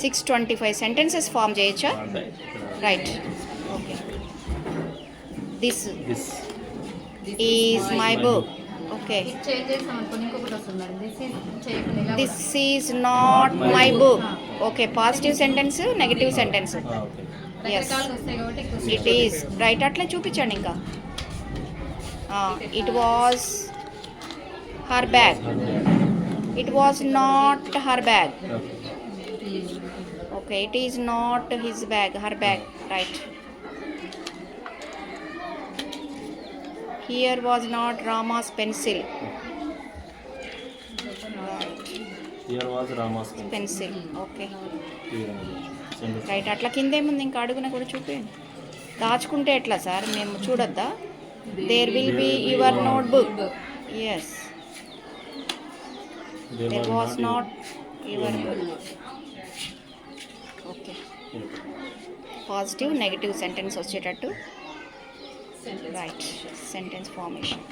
Six twenty five sentences form చేయొచ్చా? Right okay this is my book okay this is not my book okay positive sentence negative sentence it is right అట్లే చూపించండి ఇంకా. It was her bag it was not her bag okay it is not his bag her bag right here was not Rama's pencil pencil okay right అట్లా కిందేముంది ఇంకా అడుగున కూడా చూపించండి దాచుకుంటే ఎట్లా సార్? మేము చూడొద్దా? There will be your notebook yes there was not your book positive negative sentence వచ్చేటట్టు. Right sentence formation